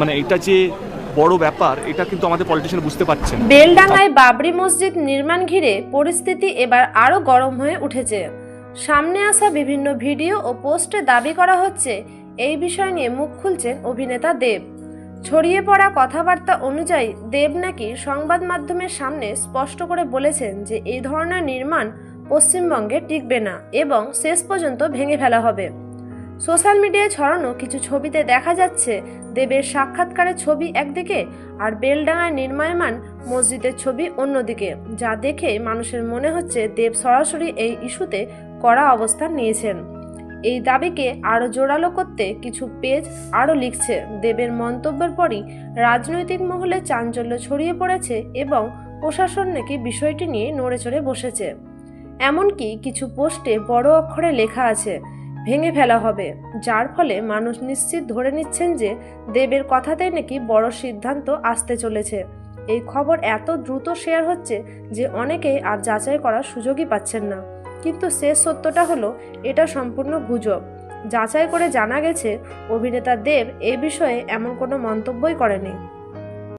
মানে এটা যে বড় ব্যাপার, এটা কিন্তু আমাদের পলিটিশিয়ান বুঝতে পারছেন বেলডাঙ্গায় বাবরি মসজিদ নির্মাণ ঘিরে পরিস্থিতি এবার আরও গরম হয়ে উঠেছে। সামনে আসা বিভিন্ন ভিডিও ও পোস্টে দাবি করা হচ্ছে, এই বিষয় নিয়ে মুখ খুলছেন অভিনেতা দেব। ছড়িয়ে পড়া কথাবার্তা অনুযায়ী দেব নাকি সংবাদ মাধ্যমের সামনে স্পষ্ট করে বলেছেন যে এই ধরনের নির্মাণ পশ্চিমবঙ্গে টিকবে না এবং শেষ পর্যন্ত ভেঙে ফেলা হবে। সোশ্যাল মিডিয়ায় ছড়ানো কিছু ছবিতে দেখা যাচ্ছে, দেবের সাক্ষাৎকারের ছবি একদিকে আর বেলডাঙায় নির্মায়মান মসজিদের ছবি অন্যদিকে, যা দেখে মানুষের মনে হচ্ছে দেব সরাসরি এই ইস্যুতে কড়া অবস্থান নিয়েছেন। এই দাবিকে আরও জোরালো করতে কিছু পেজ আরও লিখছে, দেবের মন্তব্যের পরই রাজনৈতিক মহলে চাঞ্চল্য ছড়িয়ে পড়েছে এবং প্রশাসন নাকি বিষয়টি নিয়ে নড়েচড়ে বসেছে। এমনকি কিছু পোস্টে বড় অক্ষরে লেখা আছে ভেঙে ফেলা হবে। যার ফলে মানুষ নিশ্চিত ধরে নিচ্ছেন যে দেবের কথাতেই নাকি বড় সিদ্ধান্ত আসতে চলেছে। এই খবর এত দ্রুত শেয়ার হচ্ছে যে অনেকেই আর যাচাই করার সুযোগই পাচ্ছেন না। কিন্তু শেষ সত্যটা হলো, এটা সম্পূর্ণ গুজব। যাচাই করে জানা গেছে, অভিনেতা দেব এ বিষয়ে এমন কোনো মন্তব্যই করেনি